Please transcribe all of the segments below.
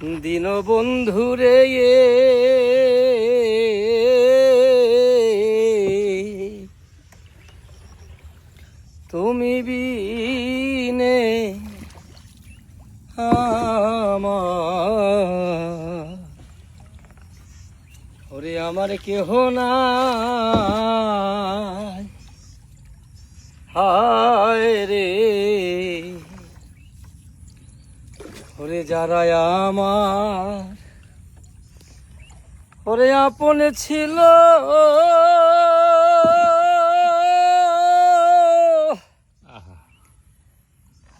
দিন বন্ধুরে তুমি বিনে ওরে আমার কেহ নাই। হায় রে। ওরে যারা আমার। ওরে আপন ছিল।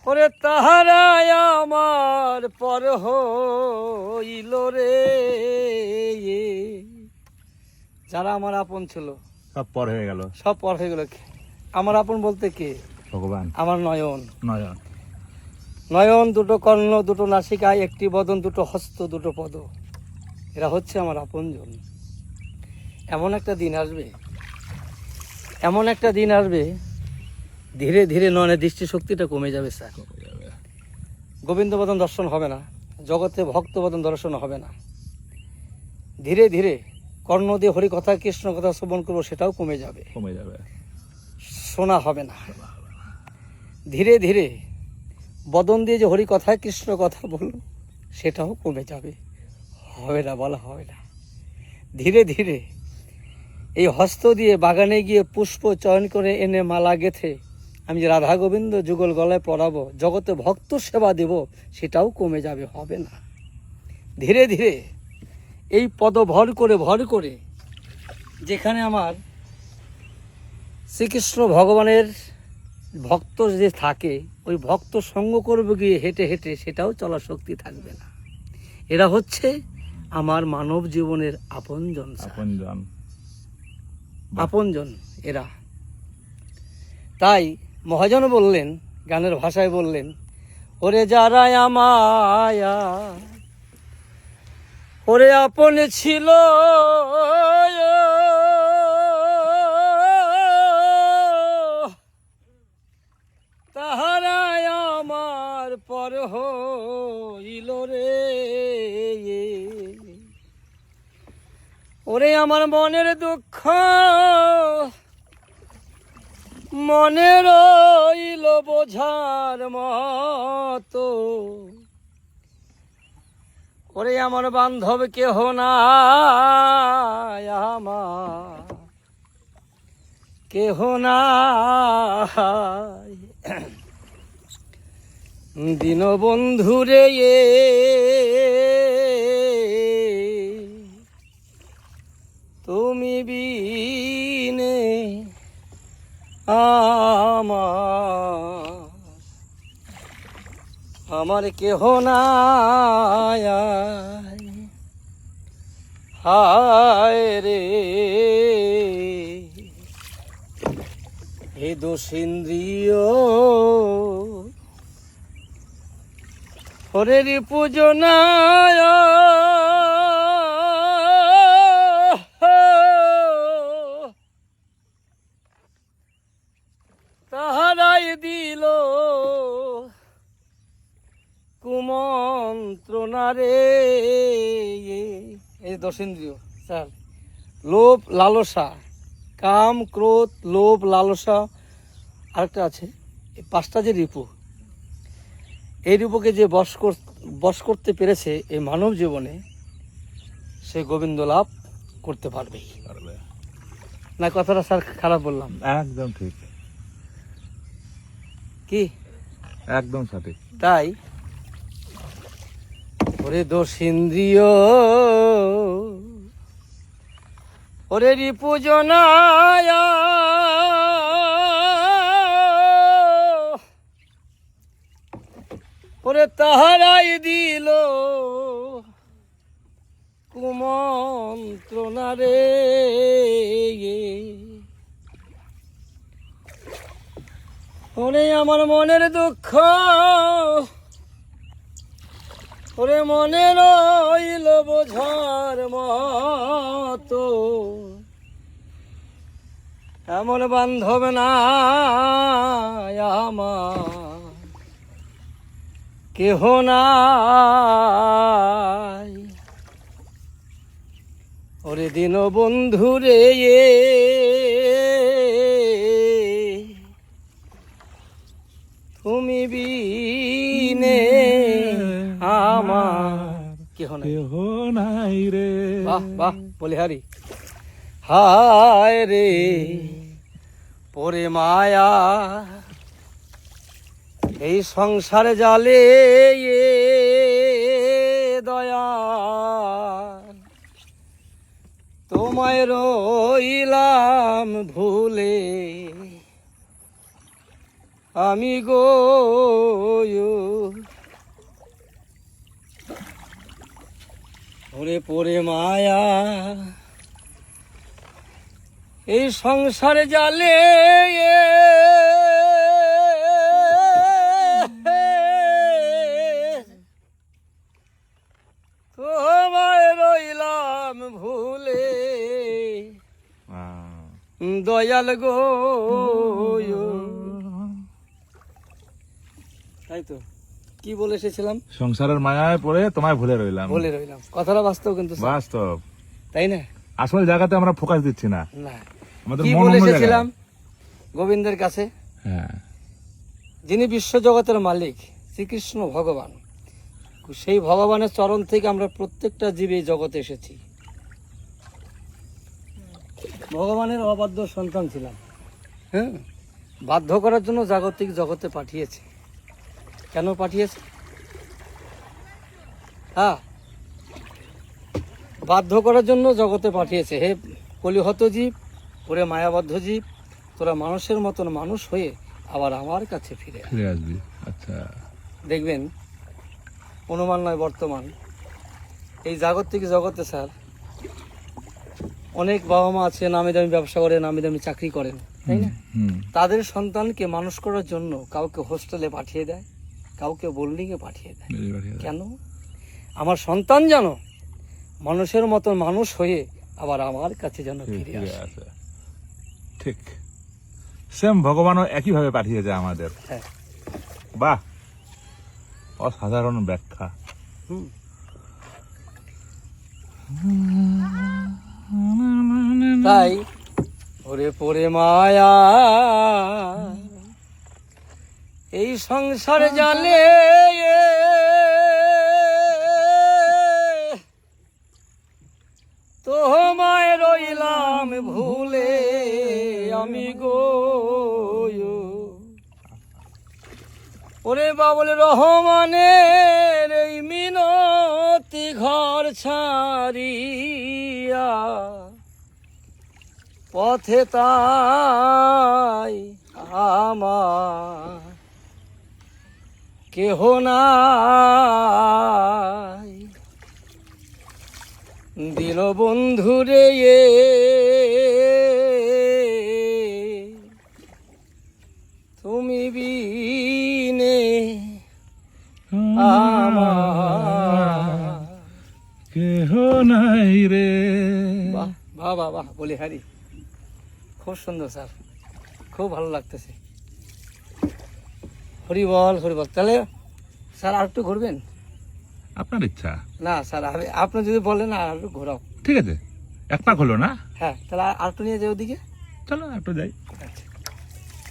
ওরে তাহারাই আমার পর হইল রে। যারা আমার আপন ছিল। সব পর হয়ে গেল। সব পর হয়ে গেল আমার আপন বলতে কে? ভগবান। আমার নয়ন। নয়ন। নয়ন দুটো কর্ণ দুটো নাসিকায় একটি বদন দুটো হস্ত দুটো পদ। এরা হচ্ছে আমার আপনজন। এমন একটা দিন আসবে এমন একটা দিন আসবে ধীরে ধীরে নয়নের দৃষ্টিশক্তিটা কমে যাবে স্যার। গোবিন্দবদন দর্শন হবে না জগতে ভক্তবদন দর্শন হবে না। ধীরে ধীরে কর্ণ দিয়ে হরি কথা কৃষ্ণ কথা শ্রবণ করব সেটাও কমে যাবে। কমে যাবে। শোনা হবে না। ধীরে ধীরে বদন দিয়ে যে হরি কথা কৃষ্ণ কথা বলল, সেটাও কমে যাবে। হবে না বলা হবে না। ধীরে ধীরে এই হস্ত দিয়ে বাগানে গিয়ে পুষ্প চয়ন করে এনে মালা গেথে, আমি যে রাধা গোবিন্দ যুগল গলায় পড়াবো জগতে ভক্ত সেবা দেব, সেটাও কমে যাবে, হবে না। ধীরে ধীরে এই পদ ভর করে ভর করে, যেখানে আমার শ্রীকৃষ্ণ ভগবানের ভক্ত যে থাকে ওই ভক্ত সঙ্গ করবে গিয়ে হেঁটে হেঁটে সেটাও চলার শক্তি থাকবে না। এরা হচ্ছে আমার মানব জীবনের আপনজন স্যার। আপন জন আপনজন এরা। তাই মহাজন বললেন গানের ভাষায় বললেন ওরে যারা আমায়া ওরে আপন ছিল ওরে আমার মনের দুঃখ, মনে রইল বোঝার মতো। ওরে আমার বান্ধব কেহ না আমার, কেহ না দিন বন্ধুরে এ বিনে আমার আমার কেহ নাই। হায় রে। হে দোষেন্দ্রিয়। হরের পূজনায় তাহারাই দিল কুমন্ত্রণা রে। এই দশেন্দ্রিয় স্যার। লোভ লালসা কাম ক্রোধ লোভ লালসা। আরেকটা আছে এই পাঁচটা যে রিপু এই রিপুকে যে বস কর- বশ করতে পেরেছে এই মানব জীবনে সে গোবিন্দ লাভ করতে পারবেই। পারবে। না কথাটা স্যার খারাপ বললাম। একদম ঠিক। কি? একদম সঠিক। তাই? ওরে দোষ ইন্দ্রিয়। ওরে রিপুজনায় ওরে তাহারাই দিল। ওরে আমার মনের দুঃখ, ওরে মনে রইল বোঝার মত। এমন বান্ধব না কেহ না ওরে দিন বন্ধু রে কেহ নাই। রে। বাহ বাহ বলিহারি। হায় রে পরে মায়া। এই সংসারে জালে দয়া তোমায় রইলাম ভুলে। আমি গো ওরে পরে মায়া। এই সংসারে জালে তোমায় রইলাম ভুলে। দয়াল গো তাই তো কি বলে এসেছিলাম? সংসারের মায়ায় পড়ে তোমায় ভুলে রইলাম। বলে রইলাম। কথাটা বাস্তব কিন্তু বাস্তব। তাই না? আসল জায়গাতে আমরা ফোকাস দিচ্ছি না। না। কি বলে এসেছিলাম? গোবিন্দের কাছে। হ্যাঁ। যিনি বিশ্বজগতের মালিক শ্রীকৃষ্ণ ভগবান। সেই ভগবানের চরণ থেকে আমরা প্রত্যেকটা জীব এই জগতে এসেছি। ভগবানের অবাধ্য সন্তান ছিলাম। হ্যাঁ? বাধ্য করার জন্য জাগতিক জগতে পাঠিয়েছে। কেন পাঠিয়েছে? হ্যাঁ। বাধ্য করার জন্য জগতে পাঠিয়েছে। হে কলিহত জীব ওরে মায়াবদ্ধ জীব তোরা মানুষের মতন মানুষ হয়ে আবার আমার কাছে ফিরে ফিরে আসবি। আচ্ছা। দেখবেন অনুমান নয় বর্তমান। এই জাগতিক জগতে স্যার অনেক বাবা মা আছে নামি দামি ব্যবসা করে নামি দামি চাকরি করেন তাই না? তাদের সন্তানকে মানুষ করার জন্য কাউকে হোস্টেলে পাঠিয়ে দেয়। কাউকে বোল্ডিংয়ে পাঠিয়ে দেয়। কেন? আমার সন্তান যেন মানুষের মতন মানুষ হয়ে আবার আমার কাছে যেন ফিরে আসে। ঠিক। সেম ভগবানও একইভাবে পাঠিয়েছে আমাদের। হ্যাঁ। বাহ! অসাধারণ ব্যাখ্যা। তাই ওরে পরে মায়া এই সংসারে জালে তোমায় রইলাম ভুলে আমি গো। ওরে বাবুল রহমানের এই মিনতি ঘর ছাড়িয়া পথে তাই আমার কেহ নাই। দিল বন্ধুরে তুমি বিনে আমার কেহ নাই রে। বাহ বাহ বাহ বলি হারি। খুব সুন্দর স্যার। খুব ভালো লাগতেছে। হরি বল হরি তাহলে স্যার আর একটু ঘুরবেন? আপনার ইচ্ছা। না স্যার আপনি যদি বলেন আর একটু ঘোরাও। ঠিক আছে। এক পাক হলো না? হ্যাঁ তাহলে আর একটু নিয়ে যাই ওদিকে? চলো একটু যাই। আচ্ছা।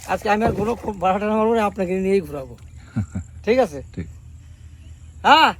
আজকে আমি আর ঘুরো খুব বারোটা নাম্বার আপনাকে নিয়েই ঘুরাবো। ঠিক আছে? ঠিক। হ্যাঁ।